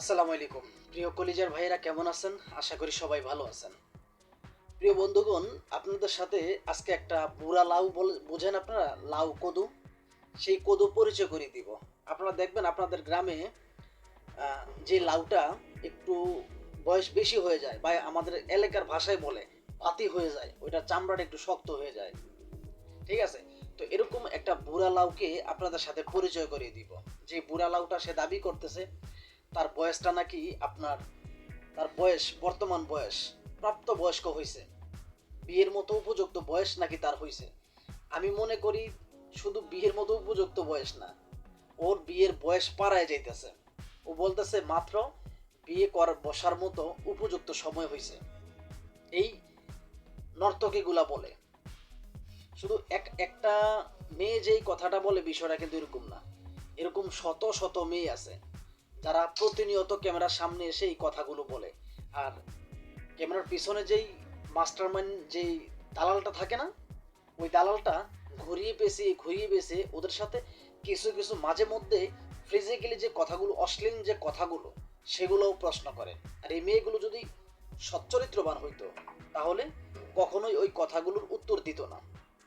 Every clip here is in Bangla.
আসসালামু আলাইকুম। প্রিয় কলিজার ভাইয়েরা, কেমন আছেন? আশা করি সবাই ভালো আছেন। প্রিয় বন্ধুগণ, আপনাদের সাথে আজকে একটা বুড়া লাউ বোঝেন আপনারা? লাউ কদু। সেই কদু পরিচয় করে দিব। আপনারা দেখবেন আপনাদের গ্রামে যে লাউটা একটু বয়স বেশি হয়ে যায় বা আমাদের এলাকার ভাষায় বলে, পাতি হয়ে যায়, ওইটার চামড়াটা একটু শক্ত হয়ে যায়। ঠিক আছে? তো এরকম একটা বুড়া লাউকে আপনাদের সাথে পরিচয় করিয়ে দিব। যে বুড়া লাউটা সে দাবি করতেছে তার বয়সটা নাকি আপনার, তার বয়স, বর্তমান বয়স প্রাপ্ত বয়স্ক হয়েছে বিয়ের মতো উপযুক্ত বয়স নাকি তার হয়েছে আমি মনে করি শুধু বিয়ের মতো উপযুক্ত বয়স না, ওর বিয়ের বয়স পাড়ায় যাইতেছে। ও বলতেছে, মাত্র বিয়ে করার বসার মতো উপযুক্ত সময় হয়েছে এই নর্তকীগুলা বলে। শুধু এক, একটা মেয়ে যেই কথাটা বলে, বিষয়টা কিন্তু এরকম না। এরকম শত শত মেয়ে আছে। যারা প্রতিনিয়ত ক্যামেরার সামনে এসে এই কথাগুলো বলে। আর ক্যামেরার পিছনে যেই মাস্টারমাইন্ড, যেই দালালটা থাকে না, ওই দালালটা ঘুরিয়ে পেঁচিয়ে ঘুরিয়ে পেঁচিয়ে ওদের সাথে কিছু কিছু মাঝে মধ্যে ফিজিক্যালি যে কথাগুলো, অশ্লীল যে কথাগুলো, সেগুলোও প্রশ্ন করে। আর এই মেয়েগুলো যদি সচ্চরিত্রবান হইতো, তাহলে কখনোই ওই কথাগুলোর উত্তর দিত না।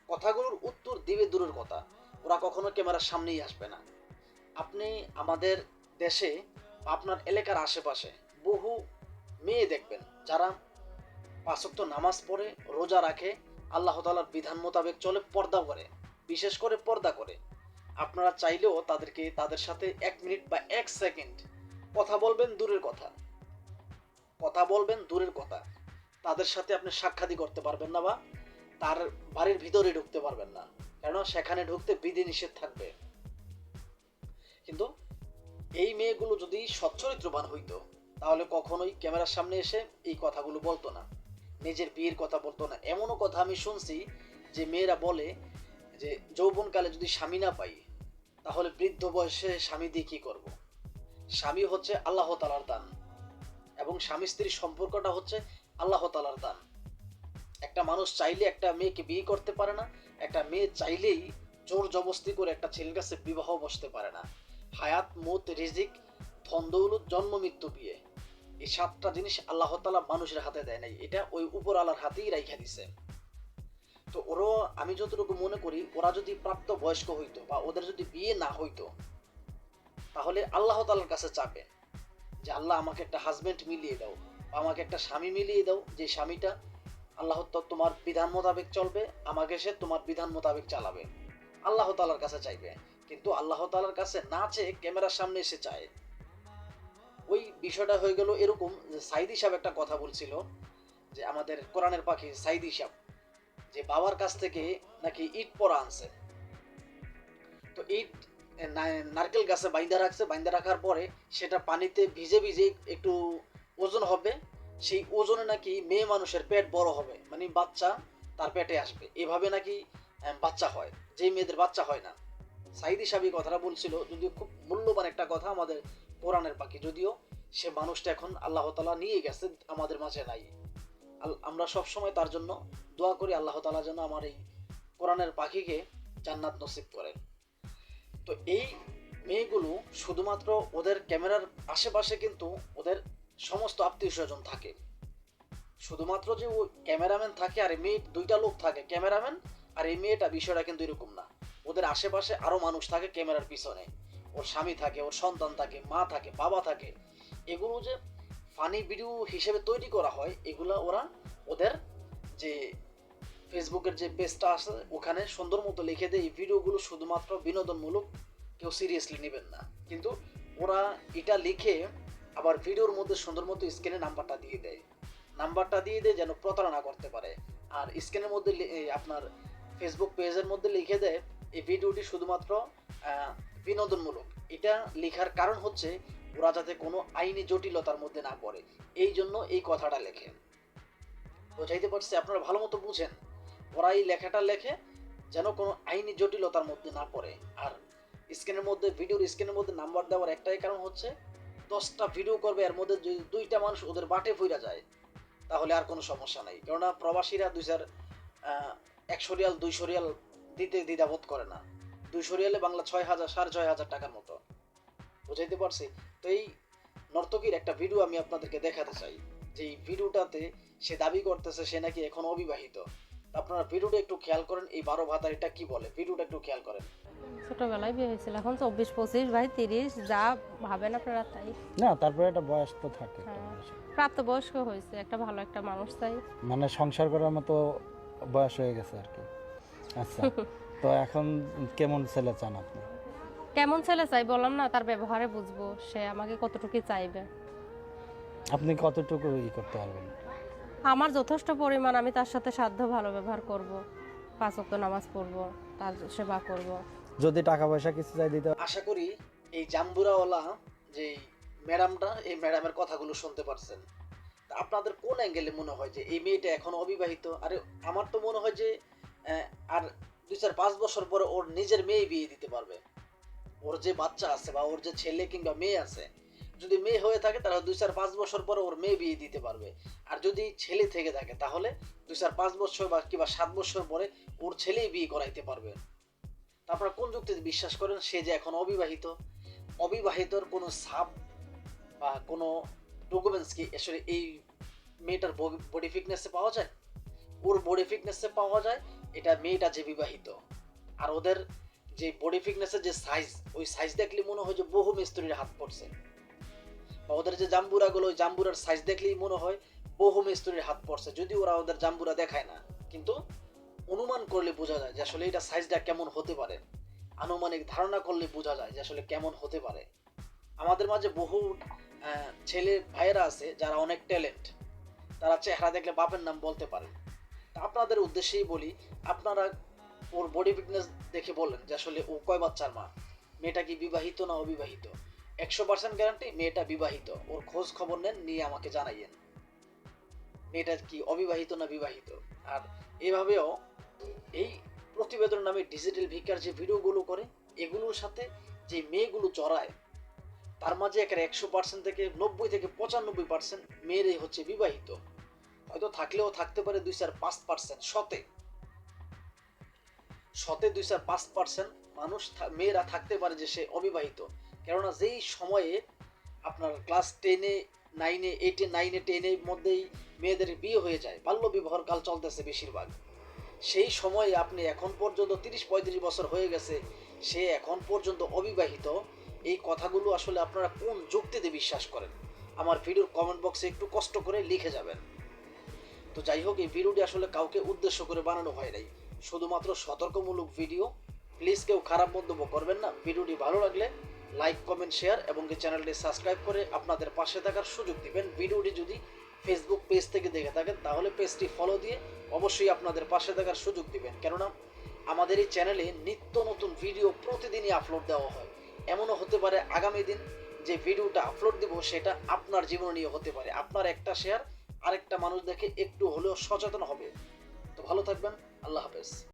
কথাগুলোর উত্তর দিবে দূরের কথা। ওরা কখনো ক্যামেরার সামনেই আসবে না। আপনি আমাদের দেশে আপনার এলাকার আশেপাশে বহু মেয়ে দেখবেন যারা পাঁচক্ত নামাজ পড়ে, রোজা রাখে, আল্লাহ তালার বিধান মোতাবেক চলে, পর্দা করে। বিশেষ করে পর্দা করে। আপনারা চাইলেও তাদেরকে তাদের সাথে এক মিনিট বা এক সেকেন্ড কথা বলবেন দূরের কথা। কথা বলবেন দূরের কথা। তাদের সাথে আপনি সাক্ষাৎই করতে পারবেন না বা তার বাড়ির ভিতরে ঢুকতে পারবেন না। কেন সেখানে ঢুকতে বিধি নিষেধ থাকবে। কিন্তু এই মেয়েগুলো যদি সচ্চরিত্রবান হইতো, তাহলে কখনোই ক্যামেরার সামনে এসে এই কথাগুলো বলতো না। নিজের বিয়ের কথা বলতো না। এমনও কথা আমি শুনছি যে মেয়েরা বলে যে, যৌবনকালে যদি স্বামী না পাই, তাহলে বৃদ্ধ বয়সে স্বামী দিয়ে কী করব? স্বামী হচ্ছে আল্লাহ তালার দান এবং স্বামী স্ত্রীর সম্পর্কটা হচ্ছে আল্লাহ তালার দান। একটা মানুষ চাইলে একটা মেয়েকে বিয়ে করতে পারে না, একটা মেয়ে চাইলেই জোর জবস্তি করে একটা ছেলের কাছে বিবাহ বসতে পারে না। হায়াত, মত, রিজিক ধন দৌলত জন্ম, মৃত্যু বিয়ে। এই সাতটা জিনিস আল্লাহ তালা মানুষের হাতে দেয় নাই। এটা ওই উপর আল্লাহর হাতেই রাইখা দিছে। তো ওরও আমি যতটুকু মনে করি, ওরা যদি প্রাপ্ত বয়স্ক হইতো বা ওদের যদি বিয়ে না হইতো, তাহলে আল্লাহ তালার কাছে চাপে যে, আল্লাহ, আমাকে একটা হাজবেন্ড মিলিয়ে দাও বা আমাকে একটা স্বামী মিলিয়ে দাও। যে স্বামীটা আল্লাহ তোমার বিধান মোতাবেক চলবে, আমাকে সে তোমার বিধান মোতাবেক চালাবে। আল্লাহ তালার কাছে চাইবে। কিন্তু আল্লাহ তালার কাছে না চেয়ে ক্যামেরার সামনে এসে চায় ওই বিষয়টা হয়ে গেল এরকম যে সাইদি সাহেব একটা কথা বলছিল যে আমাদের কোরআনের পাখি সাইদি সাহেব, যে বাবার কাছ থেকে নাকি ইট পরা আনছে। তো ইট নারকেল গাছে বাইন্দা রাখছে, বাইন্দা রাখার পরে সেটা পানিতে ভিজে ভিজে একটু ওজন হবে, সেই ওজনে নাকি মেয়ে মানুষের পেট বড় হবে মানে বাচ্চা তার পেটে আসবে। এভাবে নাকি বাচ্চা হয়, যেই মেয়েদের বাচ্চা হয় না। সাইদি সাহেব কথাটা বলছিল, যদিও খুব মূল্যবান একটা কথা আমাদের কোরআনের পাখি। যদিও সে মানুষটা এখন আল্লাহ তালা নিয়ে গেছে, আমাদের মাঝে নাই। আমরা সব সময় তার জন্য দোয়া করি, আল্লাহ তালা যেন আমার এই কোরআনের পাখিকে জান্নাত নসিব করেন। তো এই মেয়েগুলো শুধুমাত্র ওদের ক্যামেরার আশেপাশে কিন্তু ওদের সমস্ত আত্মীয় স্বজন থাকে। শুধুমাত্র যে ও ক্যামেরাম্যান থাকে আর মেয়ে দুইটা লোক থাকে, ক্যামেরাম্যান আর এই মেয়েটা, বিষয়টা কিন্তু এরকম না। ওদের আশেপাশে আরও মানুষ থাকে ক্যামেরার পিছনে। ওর স্বামী থাকে, ওর সন্তান থাকে, মা থাকে, বাবা থাকে। এগুলো যে ফানি ভিডিও হিসেবে তৈরি করা হয়, এগুলো ওরা ওদের যে ফেসবুকের যে পেজটা আছে, ওখানে সুন্দর মতো লিখে দেয়। এই ভিডিওগুলো শুধুমাত্র বিনোদনমূলক কেউ সিরিয়াসলি নেবেন না। কিন্তু ওরা এটা লিখে আবার ভিডিওর মধ্যে সুন্দর মতো স্ক্রিনে নাম্বারটা দিয়ে দেয়। নাম্বারটা দিয়ে দেয় যেন প্রতারণা করতে পারে। আর স্ক্রিনের মধ্যে আপনার ফেসবুক পেজের মধ্যে লিখে দেয় এই ভিডিওটি শুধুমাত্র বিনোদনমূলক। এটা লেখার কারণ হচ্ছে ওরা যাতে কোনো আইনি জটিলতার মধ্যে না পড়ে। এই জন্য এই কথাটা লেখে। বোঝাইতে পারছি আপনারা ভালো মতো বুঝেন। ওরা এই লেখাটা লেখে যেন কোনো আইনি জটিলতার মধ্যে না পড়ে। আর স্ক্রিনের মধ্যে ভিডিওর স্ক্রিনের মধ্যে নাম্বার দেওয়ার একটাই কারণ হচ্ছে দশটা ভিডিও করবে এর মধ্যে যদি দুইটা মানুষ ওদের বাটে ফিরা যায় তাহলে আর কোনো সমস্যা নাই। কেননা প্রবাসীরা দুই আহ, একশো রিয়াল দুইশো রিয়াল দিতে দ্বিধাবোধ করে না। দুইশো রিয়ালে বাংলা ছয় হাজার সাড়ে ছয় হাজার টাকার মতো। বুঝাইতে পারছি? তো এই নর্তকীর একটা ভিডিও আমি আপনাদেরকে দেখাতে চাই। যে এই ভিডিওটাতে সে দাবি করতেছে সে নাকি এখন অবিবাহিত। আপনারা ভিডিওটা একটু খেয়াল করেন এই বারো ভাতারিটা কি বলে? ভিডিওটা একটু খেয়াল করেন। ছোটবেলায় বিয়ে হয়েছিল এখন চব্বিশ পঁচিশ ভাই তিরিশ যা ভাবেন আপনারা তাই। না তারপরে একটা বয়স তো থাকে। হ্যাঁ। বয়স। প্রাপ্তবয়স্ক হয়েছে একটা ভালো একটা মানুষ চাই মানে সংসার করার মতো বয়স হয়ে গেছে আর কি। আচ্ছা তো এখন কেমন ছেলে চান আপনি? কেমন ছেলে চাই বললাম না তার ব্যবহারে বুঝব সে আমাকে কতটুকু চাইবে। আপনি কতটুকু ই করতে পারবেন? আমার যথেষ্ট পরিমাণ আমি তার সাথে সাধ্য ভালো ব্যবহার করব। পাঁচ ওয়াক্ত নামাজ পড়ব তার সেবা করব। যদি টাকা পয়সা কিছু চাই দিতে আশা করি এই জাম্বুরাওয়ালা যে ম্যাডামটা এই ম্যাডামের কথাগুলো শুনতে পারছেন। তা আপনাদের কোন অ্যাঙ্গেলে মনে হয় যে এই মেয়েটা এখন অবিবাহিত? আরে আমার তো মনে হয় যে আর দুই চার পাঁচ বছর পরে ওর নিজের মেয়ে বিয়ে দিতে পারবে। ওর যে বাচ্চা আছে বা ওর যে ছেলে কিংবা মেয়ে আছে, যদি মেয়ে হয়ে থাকে তাহলে দুই চার পাঁচ বছর পরে ওর মেয়ে বিয়ে দিতে পারবে। আর যদি ছেলে থেকে থাকে তাহলে দুই চার পাঁচ বছর বা কিংবা সাত বছর পরে ওর ছেলেই বিয়ে করাইতে পারবে। আপনারা কোন যুক্তিতে বিশ্বাস করেন? সে যে এখন অবিবাহিত। অবিবাহিতর কোনো সাব বা কোনো ডকুমেন্টস কি আসলে এই মেয়েটার বডি ফিটনেসে পাওয়া যায়? ওর বডি ফিটনেসে পাওয়া যায় এটা মেয়েটা যে বিবাহিত, আর ওদের যে বডি ফিটনেসের যে সাইজ ওই সাইজ দেখলে মনে হয় যে বহু মিস্ত্রির হাত পড়ছে। বা ওদের যে জাম্বুরাগুলো, ওই জাম্বুরার সাইজ দেখলেই মনে হয় বহু মিস্ত্রির হাত পড়ছে। যদি ওরা ওদের জাম্বুরা দেখায় না, কিন্তু অনুমান করলে বোঝা যায় যে আসলে এটা সাইজটা কেমন হতে পারে। আনুমানিক ধারণা করলে বোঝা যায় যে আসলে কেমন হতে পারে। আমাদের মাঝে বহু ছেলে ভাইয়েরা আছে যারা অনেক ট্যালেন্ট তারা চেহারা দেখলে বাপের নাম বলতে পারে। আপনাদের উদ্দেশ্যেই বলি, আপনারা ওর বডি ফিটনেস দেখে বললেন যে আসলে ও কয় বাচ্চার মা? মেয়েটা কি বিবাহিত না অবিবাহিত? একশো পার্সেন্ট গ্যারান্টি মেয়েটা বিবাহিত। ওর খোঁজ খবর নেন, নিয়ে আমাকে জানাইয়েন। মেয়েটা কি অবিবাহিত না বিবাহিত? আর এভাবেও এই প্রতিবেদন নামে ডিজিটাল ভিকার যে ভিডিওগুলো করে, এগুলোর সাথে যে মেয়েগুলো জড়ায়, তার মাঝে একের একশো পার্সেন্ট থেকে নব্বই থেকে পঁচানব্বই পার্সেন্ট মেয়েরাই হচ্ছে বিবাহিত। হয়তো থাকলেও থাকতে পারে দুই চার পাঁচ পার্সেন্ট শতে শতে দুই চার পাঁচ পার্সেন্ট মানুষ মেয়েরা থাকতে পারে যে সে অবিবাহিত। কেননা যেই সময়ে আপনার ক্লাস টেনে নাইনে এইটে নাইনে টেনের মধ্যেই মেয়েদের বিয়ে হয়ে যায়, বাল্য বিবাহর কাল চলতেছে বেশিরভাগ। সেই সময়ে আপনি এখন পর্যন্ত তিরিশ পঁয়ত্রিশ বছর হয়ে গেছে, সে এখন পর্যন্ত অবিবাহিত। এই কথাগুলো আসলে আপনারা কোন যুক্তিতে বিশ্বাস করেন? আমার ভিডিওর কমেন্ট বক্সে একটু কষ্ট করে লিখে যাবেন। তো যাই হোক, এই ভিডিওটি আসলে কাউকে উদ্দেশ্য করে বানানো হয় নাই। শুধুমাত্র সতর্কমূলক ভিডিও। প্লিজ কেউ খারাপ মন্তব্য করবেন না। ভিডিওটি ভালো লাগলে লাইক কমেন্ট শেয়ার এবং এই চ্যানেলটি সাবস্ক্রাইব করে আপনাদের পাশে থাকার সুযোগ দিবেন। ভিডিওটি যদি ফেসবুক পেজ থেকে দেখে থাকেন, তাহলে পেজটি ফলো দিয়ে অবশ্যই আপনাদের পাশে থাকার সুযোগ দিবেন। কেননা, আমাদের এই চ্যানেলে নিত্য নতুন ভিডিও প্রতিদিনই আপলোড দেওয়া হয়। এমনও হতে পারে আগামী দিন যে ভিডিওটা আপলোড দিব, সেটা আপনার জীবন নিয়ে হতে পারে। আপনার একটা শেয়ার আরেকটা মানুষ দেখে একটু হলেও সচেতন হবে। তো ভালো থাকবেন আল্লাহ হাফেজ।